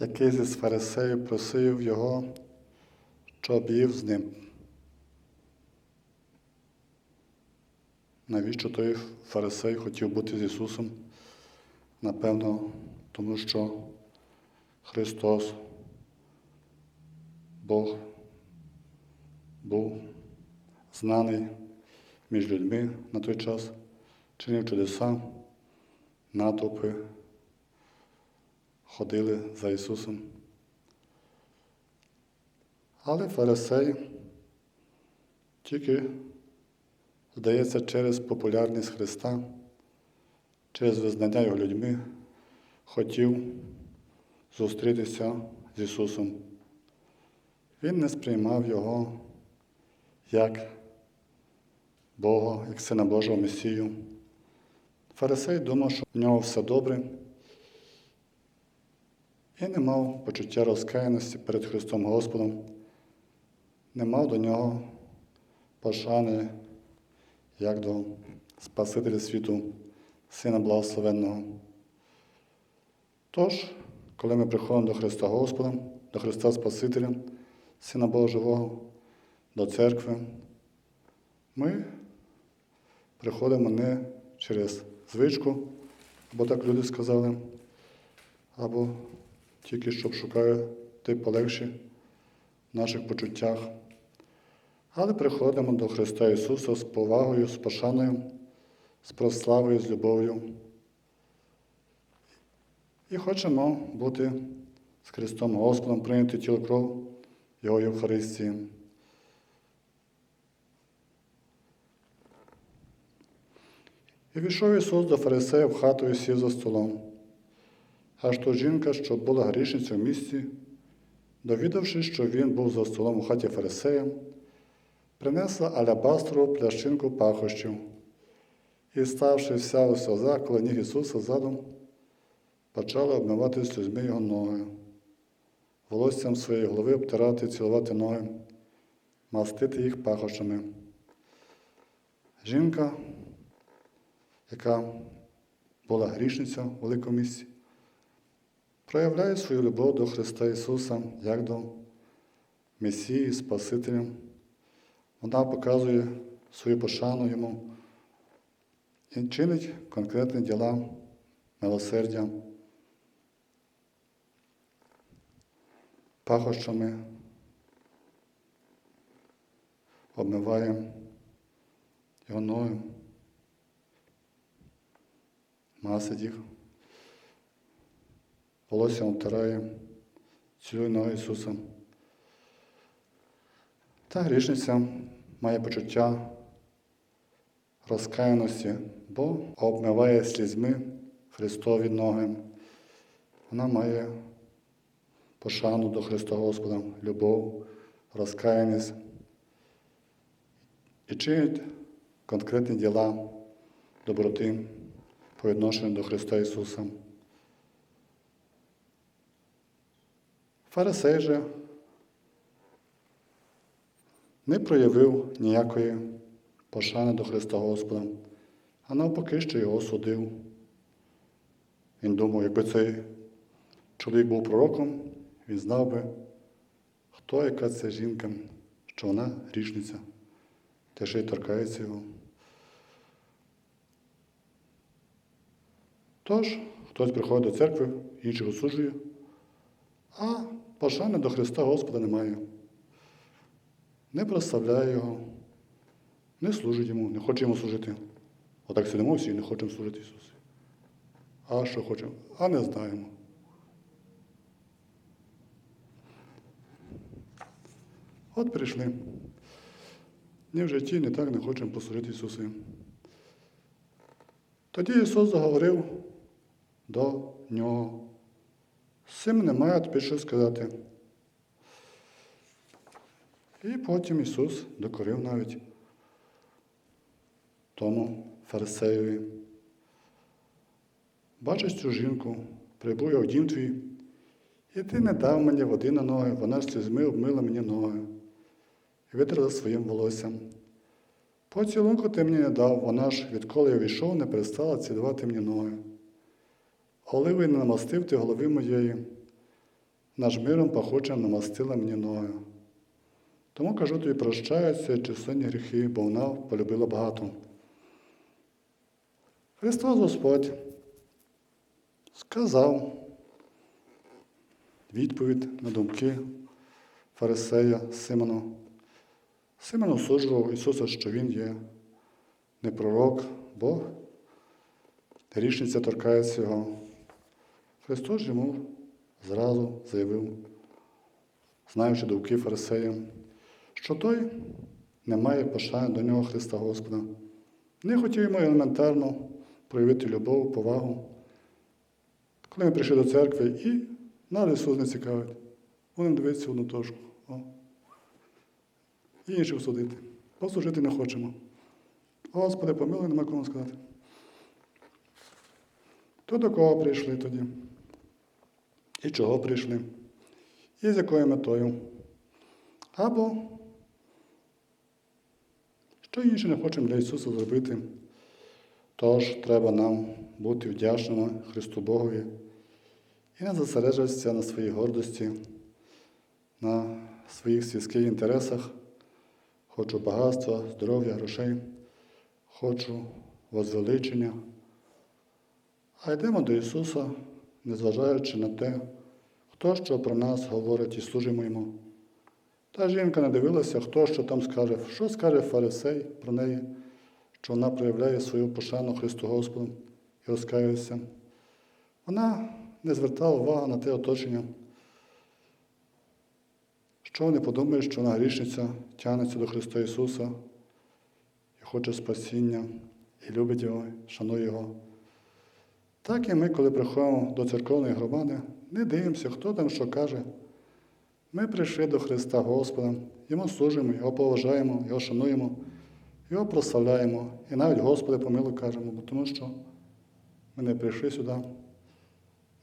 який зі фарисеїв просив його, щоб їв з ним. Навіщо той фарисей хотів бути з Ісусом? Напевно, тому що Христос, Бог, був знаний між людьми на той час, чинив чудеса, натовпи ходили за Ісусом. Але фарисей тільки, здається, через популярність Христа, через визнання Його людьми, хотів зустрітися з Ісусом. Він не сприймав Його як Бога, як Сина Божого Месію. Фарисей думав, що в нього все добре, і не мав почуття розкаяності перед Христом Господом, не мав до нього пошани, як до Спасителя світу, Сина Благословенного. Тож, коли ми приходимо до Христа Господа, до Христа Спасителя, Сина Божого, до церкви, ми приходимо не через звичку, бо так люди сказали, або тільки щоб шукати полегші в наших почуттях. Але приходимо до Христа Ісуса з повагою, з пошаною, з прославою, з любов'ю. І хочемо бути з Христом Господом, прийняти тіло кров Його Євхаристії. І війшов Ісус до фарисея в хату і сів за столом. Аж то жінка, що була грішницею в місті, довідавшись, що він був за столом у хаті фарисея, принесла алябастрову плящинку пахощів і, ставши вся у сльозах коло ніг Ісуса задом, почала обмивати сльозьми його ноги, волоссям своєї голови обтирати, цілувати ноги, мастити їх пахощами. Жінка, яка була грішниця в великому місці, проявляє свою любов до Христа Ісуса як до Месії, Спасителя. Вона показує свою пошану Йому і чинить конкретні діла милосердя, пахощами, обмиває його ноги, масить їх волоссям обтирає, цілує ноги Ісуса. Та грішниця має почуття розкаяності, бо обмиває слізьми Христові ноги. Вона має пошану до Христа Господа, любов, розкаяність і чинить конкретні діла доброти по відношенню до Христа Ісуса. Фарисей же не проявив ніякої пошани до Христа Господа, а навпаки, що його судив. Він думав, якби цей чоловік був пророком, він знав би, хто яка це жінка, що вона грішниця, те, що й торкається його. Тож, хтось приходить до церкви, інших осуджує, а пошани до Христа Господа немає. Не прославляє Його, не служить йому, не хоче йому служити. Отак сидимо всі і не хочемо служити Ісусу. А що хочемо? А не знаємо. От прийшли. Ні в житті, ні так не хочемо послужити Ісусу. Тоді Ісус заговорив до нього. З цим немає тобі що сказати. І потім Ісус докорив навіть тому фарисеєві. Бачиш цю жінку, прибув я в дім твій, і ти не дав мені води на ноги, вона ж слізьми обмила мені ноги і витерла своїм волоссям. Поцілунку ти мені не дав, вона ж, відколи я війшов, не перестала цілувати мені ноги. Оливи не намастив ти голови моєї, наш миром пахучим намастила мені ноги. Тому кажу тобі, прощаються численні гріхи, бо вона полюбила багато. Христос Господь сказав відповідь на думки фарисея Симона. Симон осуджував Ісуса, що Він є не пророк, бо грішниця торкається його. Христос йому зразу заявив, знаючи думки фарисея, що той не має пошани до нього Христа Господа. Не хотів йому елементарно проявити любов, повагу. Коли ми прийшли до церкви і нас Ісус не цікавить, будемо дивитися в одну точку. О. І інших судити. Послужити не хочемо. Господи, помилуй, нема кому сказати. То до кого прийшли тоді? І чого прийшли? І з якою метою? Або що інше не хочемо для Ісуса зробити. Тож треба нам бути вдячними Христу Богові і не зосереджуватися на своїй гордості, на своїх сільських інтересах. Хочу багатства, здоров'я, грошей, хочу возвеличення. А йдемо до Ісуса, незважаючи на те, хто що про нас говорить і служимо Йому. Та жінка не дивилася, хто що там скаже, що скаже фарисей про неї, що вона проявляє свою пошану Христу Господу і розкаюється. Вона не звертала увагу на те оточення, що вони подумають, що вона грішниця тягнеться до Христа Ісуса і хоче спасіння, і любить Його, шанує Його. Так і ми, коли приходимо до церковної громади, не дивимося, хто там що каже. Ми прийшли до Христа Господа, Йому служимо, Його поважаємо, Його шануємо, Його прославляємо. І навіть Господи помилуй кажемо, бо тому що ми не прийшли сюди,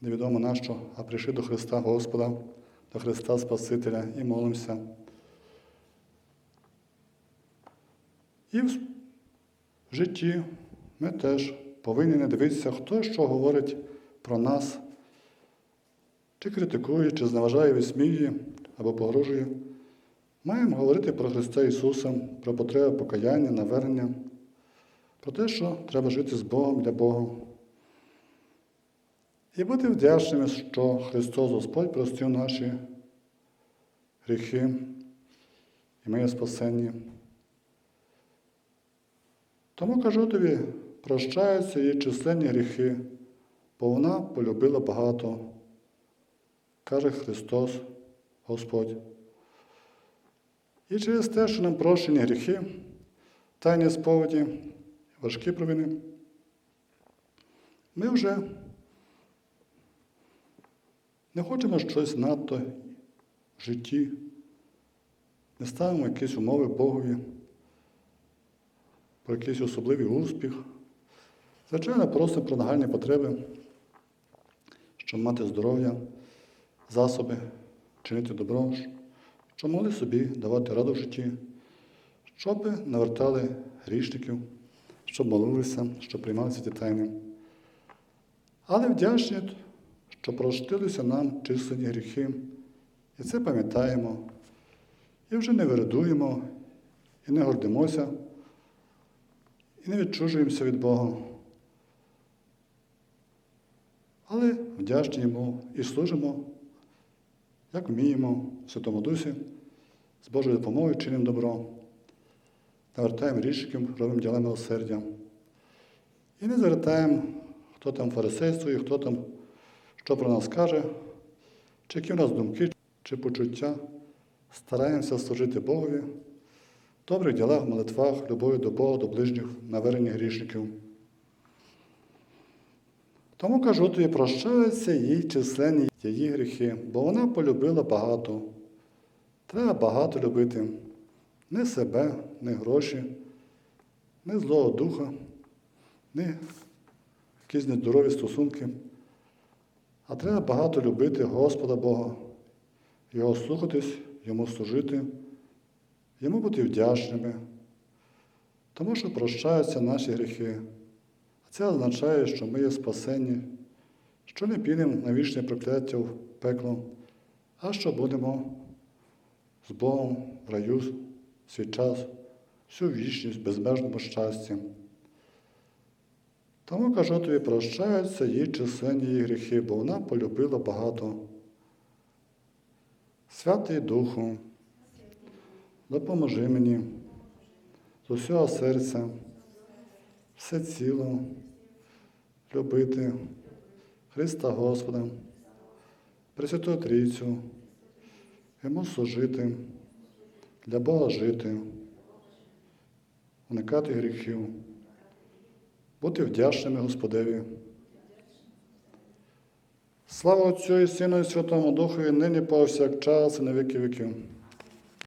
невідомо на що, а прийшли до Христа Господа, до Христа Спасителя і молимося. І в житті ми теж повинні не дивитися, хто що говорить про нас, чи критикує, чи зневажає, висміює або погрожує. Маємо говорити про Христа Ісуса, про потребу покаяння, навернення, про те, що треба жити з Богом для Бога. І бути вдячними, що Христос Господь простив наші гріхи, і ми є спасенні. Тому кажу тобі, прощаються її численні гріхи, бо вона полюбила багато, каже Христос Господь. І через те, що нам прощені гріхи, тайні сповіді, важкі провини, ми вже не хочемо щось надто в житті, не ставимо якісь умови Богові, про якийсь особливий успіх. Звичайно, просимо про нагальні потреби, щоб мати здоров'я, засоби, чинити добро, щоб могли собі давати раду в житті, щоб навертали грішників, щоб молилися, щоб приймали ці тайни. Але вдячні, що простилися нам численні гріхи, і це пам'ятаємо, і вже не вирадуємо, і не гордимося, і не відчужуємося від Бога. Але вдячні йому і служимо, як вміємо в Святому Дусі, з Божою допомогою чинимо добро, навертаємо річків, робимо діла милосердя. І не звертаємо, хто там фарисействує, хто там що про нас каже, чи які в нас думки, чи почуття. Стараємося служити Богові, в добрих ділах, молитвах, любові до Бога, до ближніх, навернення грішників. Тому кажу тобі, прощаються їй численні її гріхи, бо вона полюбила багато. Треба багато любити не себе, не гроші, не злого духа, не якісь нездорові стосунки. А треба багато любити Господа Бога, Його слухатись, Йому служити, Йому бути вдячними, тому що прощаються наші гріхи. Це означає, що ми є спасені, що не підемо на вічне прокляття в пекло, а що будемо з Богом в раю свій час, всю вічність, безмежному щасті. Тому кажу тобі, прощаються їй численні її гріхи, бо вона полюбила багато. Святий Духу, допоможи мені з усього серця, все ціло любити Христа Господа, Пресвяту Трійцю, йому служити, для Бога жити, уникати гріхів, бути вдячними Господеві. Слава Отцю і Сину і Святому Духові, нині повсякчас і на віки віків.